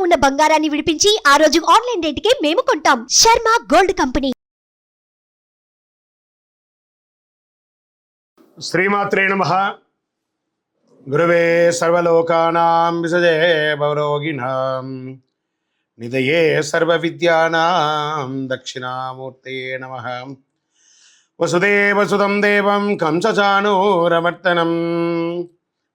ఉన్న బంగారాన్ని విడిపించి ఆ రోజు ఆన్లైన్ రేటుకే మేము కొంటాం. Sharma gold company. శ్రీమాత్రే నమ. గురువే సర్వలోకానాం విసజే భవరోగిణాం. నిదయే సర్వ విద్యానాం దక్షిణామూర్తే నమ వసుదేవసుతం దేవం కంసచానూరమర్తనం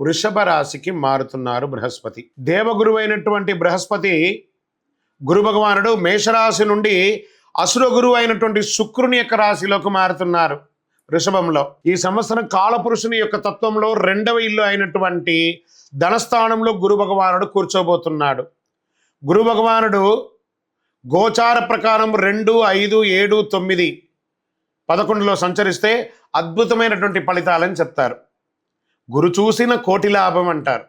వృషభ రాశికి మారుతున్నారు బృహస్పతి. దేవగురువైనటువంటి అయినటువంటి బృహస్పతి గురు భగవానుడు మేషరాశి నుండి అసుర గురువు అయినటువంటి శుక్రుని యొక్క రాశిలోకి మారుతున్నారు వృషభంలో. ఈ సంవత్సరం కాలపురుషుని యొక్క తత్వంలో రెండవ ఇల్లు అయినటువంటి ధనస్థానంలో గురు భగవానుడు కూర్చోబోతున్నాడు. గురు భగవానుడు గోచార ప్రకారం రెండు ఐదు ఏడు తొమ్మిది పదకొండులో సంచరిస్తే అద్భుతమైనటువంటి ఫలితాలని చెప్తారు. గురు చూసిన కోటి లాభం అంటారు.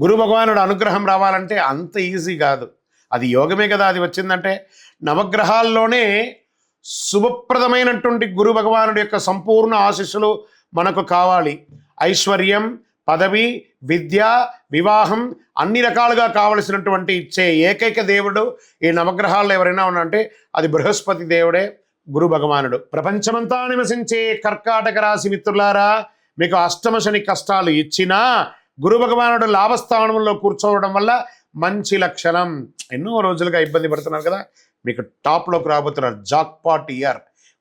గురు భగవానుడు అనుగ్రహం రావాలంటే అంత ఈజీ కాదు. అది యోగమే కదా అది వచ్చిందంటే నవగ్రహాల్లోనే శుభప్రదమైనటువంటి గురు భగవానుడి యొక్క సంపూర్ణ ఆశీస్సులు మనకు కావాలి. ఐశ్వర్యం పదవి విద్య వివాహం అన్ని రకాలుగా కావలసినటువంటి ఇచ్చే ఏకైక దేవుడు ఈ నవగ్రహాల్లో ఎవరైనా ఉన్నారంటే అది బృహస్పతి దేవుడే గురు భగవానుడు. ప్రపంచమంతా నివసించే కర్కాటక రాశి మిత్రులారా మీకు అష్టమ శని కష్టాలు ఇచ్చినా గురు భగవానుడు లాభస్థానంలో కూర్చోవడం వల్ల మంచి లక్షణం. ఎన్నో రోజులుగా ఇబ్బంది పడుతున్నారు కదా. మీకు టాప్లోకి రాబోతున్నారు. Jack pot year.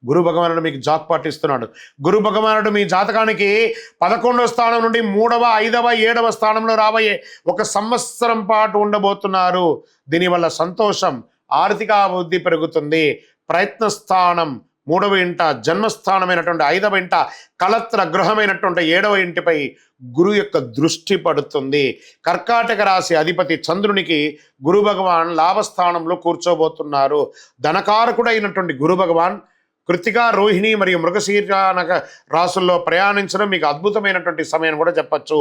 గురు భగవానుడు మీకు జాక్ పాట్ ఇస్తున్నాడు. గురు భగవానుడు మీ జాతకానికి పదకొండవ స్థానం నుండి మూడవ ఐదవ ఏడవ స్థానంలో రాబోయే ఒక సంవత్సరం పాటు ఉండబోతున్నారు. దీనివల్ల సంతోషం ఆర్థిక అభివృద్ధి పెరుగుతుంది. ప్రయత్న స్థానం మూడవ ఇంట జన్మస్థానమైనటువంటి ఐదవ ఇంట కలత్ర గృహమైనటువంటి ఏడవ ఇంటిపై గురు యొక్క దృష్టి పడుతుంది. కర్కాటక రాశి అధిపతి చంద్రునికి గురు భగవాన్ లాభస్థానంలో కూర్చోబోతున్నారు. ధనకారకుడైనటువంటి అయినటువంటి గురు భగవాన్ కృతిక రోహిణి మరియు మృగశీర్షానక రాసుల్లో ప్రయాణించడం మీకు అద్భుతమైనటువంటి సమయం కూడా చెప్పచ్చు.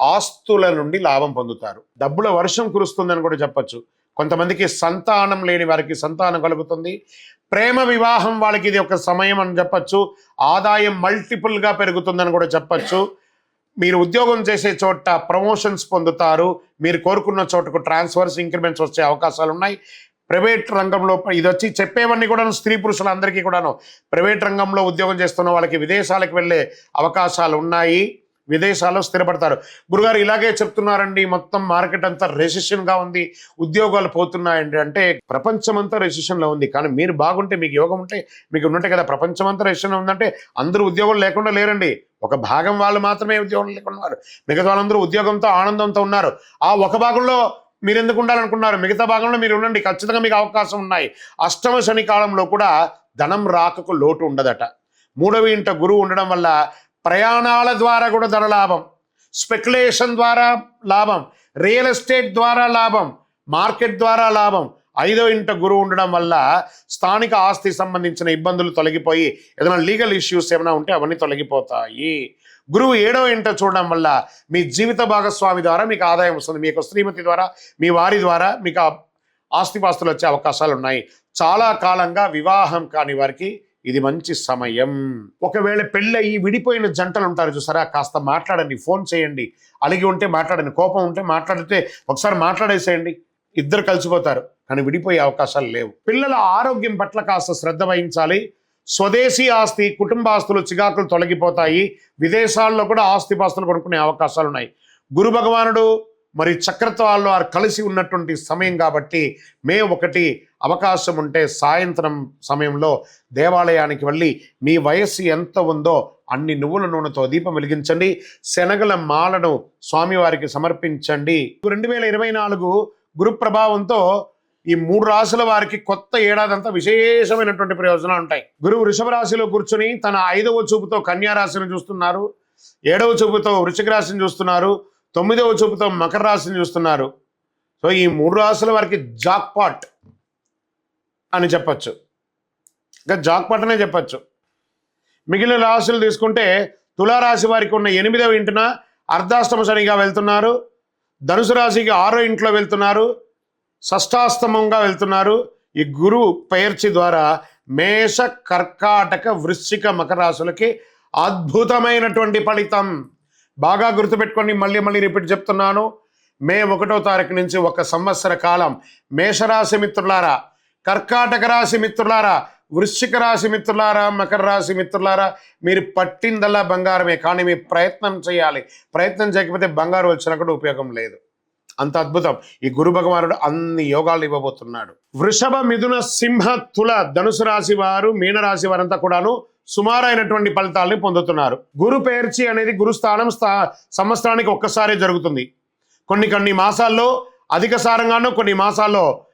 ఆస్తుల నుండి లాభం పొందుతారు. డబ్బుల వర్షం కురుస్తుందని కూడా చెప్పచ్చు. కొంతమందికి సంతానం లేని వారికి సంతానం కలుగుతుంది. ప్రేమ వివాహం వాళ్ళకి ఇది ఒక సమయం అని చెప్పచ్చు. ఆదాయం మల్టిపుల్గా పెరుగుతుందని కూడా చెప్పచ్చు. మీరు ఉద్యోగం చేసే చోట ప్రమోషన్స్ పొందుతారు. మీరు కోరుకున్న చోటకు ట్రాన్స్ఫర్స్ ఇంక్రిమెంట్స్ వచ్చే అవకాశాలు ఉన్నాయి. ప్రైవేట్ రంగంలో ఇది వచ్చి చెప్పేవన్నీ కూడాను స్త్రీ పురుషులందరికీ కూడాను. ప్రైవేట్ రంగంలో ఉద్యోగం చేస్తున్న వాళ్ళకి విదేశాలకు వెళ్ళే అవకాశాలు ఉన్నాయి. విదేశాల్లో స్థిరపడతారు. గురుగారు ఇలాగే చెప్తున్నారండి మొత్తం మార్కెట్ అంతా రెసిషన్గా ఉంది ఉద్యోగాలు పోతున్నాయండి. అంటే ప్రపంచం అంతా ఉంది. కానీ మీరు బాగుంటే మీకు యోగం ఉంటే మీకు ఉన్నట్టే కదా ప్రపంచం అంతా రెసిషన్ ఉందంటే అందరూ ఉద్యోగం లేకుండా లేరండి. ఒక భాగం వాళ్ళు మాత్రమే ఉద్యోగం లేకుండా ఉన్నారు. మిగతా వాళ్ళందరూ ఉద్యోగంతో ఆనందంతో ఉన్నారు. ఆ ఒక భాగంలో మీరు ఎందుకు ఉండాలనుకున్నారు మిగతా భాగంలో మీరు ఉండండి. ఖచ్చితంగా మీకు అవకాశం ఉన్నాయి. అష్టమ శని కాలంలో కూడా ధనం రాకకు లోటు ఉండదట. మూడవ ఇంట గురువు ఉండడం వల్ల ప్రయాణాల ద్వారా కూడా ధర లాభం. స్పెక్యులేషన్ ద్వారా లాభం. రియల్ ఎస్టేట్ ద్వారా లాభం. మార్కెట్ ద్వారా లాభం. ఐదో ఇంట గురువు ఉండడం వల్ల స్థానిక ఆస్తి సంబంధించిన ఇబ్బందులు తొలగిపోయి ఏదైనా లీగల్ ఇష్యూస్ ఏమైనా ఉంటే అవన్నీ తొలగిపోతాయి. గురువు ఏడవ ఇంట చూడడం వల్ల మీ జీవిత భాగస్వామి ద్వారా మీకు ఆదాయం వస్తుంది. మీ యొక్క శ్రీమతి ద్వారా మీ వారి ద్వారా మీకు ఆస్తిపాస్తులు వచ్చే అవకాశాలు ఉన్నాయి. చాలా కాలంగా వివాహం కాని వారికి ఇది మంచి సమయం. ఒకవేళ పెళ్ళయి విడిపోయిన జంటలు ఉంటారు చూసారా? కాస్త మాట్లాడండి ఫోన్ చేయండి. అలిగి ఉంటే మాట్లాడండి కోపం ఉంటే మాట్లాడితే ఒకసారి మాట్లాడేసేయండి. ఇద్దరు కలిసిపోతారు కానీ విడిపోయే అవకాశాలు లేవు. పిల్లల ఆరోగ్యం పట్ల కాస్త శ్రద్ధ వహించాలి. స్వదేశీ ఆస్తి కుటుంబ ఆస్తులు చికాకులు తొలగిపోతాయి. విదేశాల్లో కూడా ఆస్తి పాస్తులు కొనుక్కునే అవకాశాలు ఉన్నాయి గురు భగవానుడు మరి చక్రత్వాల్లో వారు కలిసి ఉన్నటువంటి సమయం కాబట్టి మే ఒకటి అవకాశం ఉంటే సాయంత్రం సమయంలో దేవాలయానికి వెళ్ళి మీ వయస్సు ఎంత ఉందో అన్ని నువ్వుల నూనెతో దీపం వెలిగించండి. శనగల మాలను స్వామివారికి సమర్పించండి. రెండు వేల ఇరవై నాలుగు గురు ప్రభావంతో ఈ మూడు రాశుల వారికి కొత్త ఏడాది అంతా విశేషమైనటువంటి ప్రయోజనాలు ఉంటాయి. గురువు వృషభ రాశిలో కూర్చుని తన ఐదవ చూపుతో కన్యా రాశిని చూస్తున్నారు. ఏడవ చూపుతో వృశ్చిక రాశిని చూస్తున్నారు. తొమ్మిదవ చూపుతో మకర రాశిని చూస్తున్నారు. సో ఈ మూడు రాశుల వారికి జాక్పాట్ అని చెప్పచ్చు. ఇంకా జాక్పాట్ అనే చెప్పచ్చు. మిగిలిన రాశులు తీసుకుంటే తులారాశి వారికి ఉన్న ఎనిమిదవ ఇంటిన అర్ధాష్టమ శనిగా వెళ్తున్నారు. ధనుసు రాశికి ఆరో ఇంట్లో వెళ్తున్నారు. షష్టాస్తమంగా వెళ్తున్నారు. ఈ గురువు పేర్చి ద్వారా మేష కర్కాటక వృశ్చిక మకర రాశులకి అద్భుతమైనటువంటి ఫలితం. బాగా గుర్తుపెట్టుకోండి మళ్ళీ మళ్ళీ రిపీట్ చెప్తున్నాను. మే ఒకటో తారీఖు నుంచి ఒక సంవత్సర కాలం. మేషరాశి మిత్రులారా కర్కాటక రాశి మిత్రులారా వృశ్చిక రాశి మిత్రులారా మకర రాశి మిత్రులారా మీరు పట్టిందల్లా బంగారమే కానీ మీ ప్రయత్నం చేయాలి. ప్రయత్నం చేయకపోతే బంగారు వచ్చినా కూడా ఉపయోగం లేదు. అంత అద్భుతం. ఈ గురు భగవానుడు అన్ని యోగాలు ఇవ్వబోతున్నాడు. వృషభ మిథున సింహ తుల ధనుసు రాశి వారు మీనరాశి వారంతా కూడాను సుమారైనటువంటి ఫలితాలని పొందుతున్నారు. గురు పేర్చి అనేది గురుస్థానం స్థా సంవత్సరానికి ఒక్కసారే జరుగుతుంది. కొన్ని కొన్ని మాసాల్లో అధిక సారంగానూ కొన్ని మాసాల్లో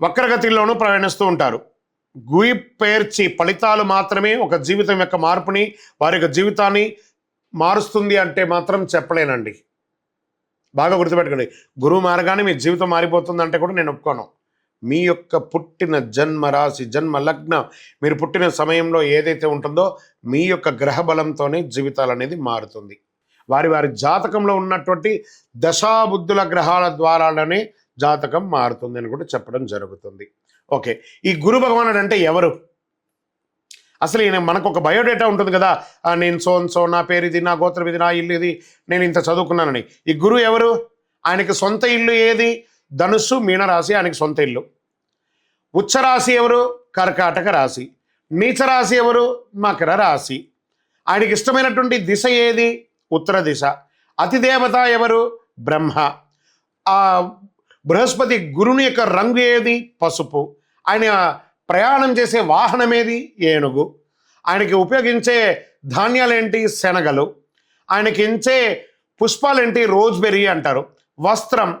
వక్రగతిలోనూ ప్రయాణిస్తూ ఉంటారు. గురి పేర్చి ఫలితాలు మాత్రమే ఒక జీవితం యొక్క మార్పుని వారి యొక్క జీవితాన్ని మారుస్తుంది అంటే మాత్రం చెప్పలేనండి. బాగా గుర్తుపెట్టుకోండి. గురువు మారగానే మీ జీవితం మారిపోతుంది అంటే కూడా నేను ఒప్పుకోను. మీ యొక్క పుట్టిన జన్మ రాశి జన్మ లగ్న మీరు పుట్టిన సమయంలో ఏదైతే ఉంటుందో మీ యొక్క గ్రహ బలంతోనే జీవితాలు అనేది మారుతుంది. వారి వారి జాతకంలో ఉన్నటువంటి దశాబుద్ధుల గ్రహాల ద్వారానే జాతకం మారుతుంది అని కూడా చెప్పడం జరుగుతుంది. ఓకే. ఈ గురు భగవానుడు అంటే ఎవరు? అసలు ఈయన మనకు ఒక బయోడేటా ఉంటుంది కదా. నేను సోన్ సో నా పేరు ఇది నా గోత్రం ఇది నా ఇల్లు ఇది నేను ఇంత చదువుకున్నానని. ఈ గురువు ఎవరు? ఆయనకి సొంత ఇల్లు ఏది? ధనుస్సు మీనరాశి ఆయనకి సొంత ఇల్లు. ఉచ్చరాశి ఎవరు? కర్కాటక రాశి. నీచరాశి ఎవరు? మకర రాశి. ఆయనకి ఇష్టమైనటువంటి దిశ ఏది? ఉత్తర దిశ. అతిదేవత ఎవరు? బ్రహ్మ. ఆ బృహస్పతి గురుని యొక్క రంగు ఏది? పసుపు. ఆయన ప్రయాణం చేసే వాహనం ఏది? ఏనుగు. ఆయనకి ఉపయోగించే ధాన్యాలేంటి? శనగలు. ఆయనకి ఇచ్చే పుష్పాలేంటి? రోజ్బెర్రీ అంటారు. వస్త్రం.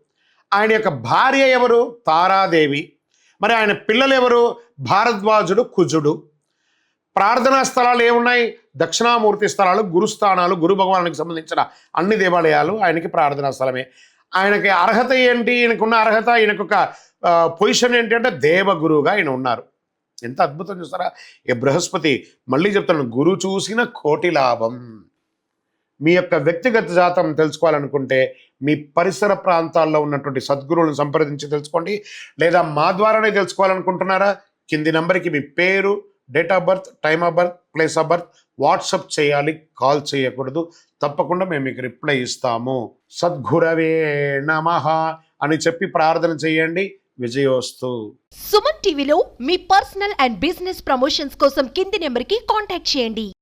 ఆయన యొక్క భార్య ఎవరు? తారాదేవి. మరి ఆయన పిల్లలు ఎవరు? భారద్వాజుడు కుజుడు. ప్రార్థనా స్థలాలు ఏమున్నాయి? దక్షిణామూర్తి స్థలాలు గురుస్థానాలు గురు భగవానికి సంబంధించిన అన్ని దేవాలయాలు ఆయనకి ప్రార్థనా స్థలమే. ఆయనకి అర్హత ఏంటి? ఈయనకున్న అర్హత ఈయనకొక ఒక పొజిషన్ ఏంటి అంటే దేవగురువుగా ఆయన ఉన్నారు. ఎంత అద్భుతం చూస్తారా? ఈ బృహస్పతి మళ్ళీ చెప్తాను గురు చూసిన కోటి లాభం. మీ యొక్క వ్యక్తిగత జాతం తెలుసుకోవాలనుకుంటే మీ పరిసర ప్రాంతాల్లో ఉన్నటువంటి సద్గురువులను సంప్రదించి తెలుసుకోండి. లేదా మా ద్వారానే తెలుసుకోవాలనుకుంటున్నారా? కింది నంబర్కి మీ పేరు date of birth time of birth place of birth WhatsApp చేయాలి కాల్ చేయకూడదు. తప్పకుండా మేము మీకు రిప్లై ఇస్తాము. సద్గురవే నమ అని చెప్పి ప్రార్థన చేయండి. విజయోస్తు. సుమన్ టీవీలో మీ పర్సనల్ అండ్ బిజినెస్ ప్రమోషన్స్ కోసం కింది నెంబర్కి కాంటాక్ట్ చేయండి.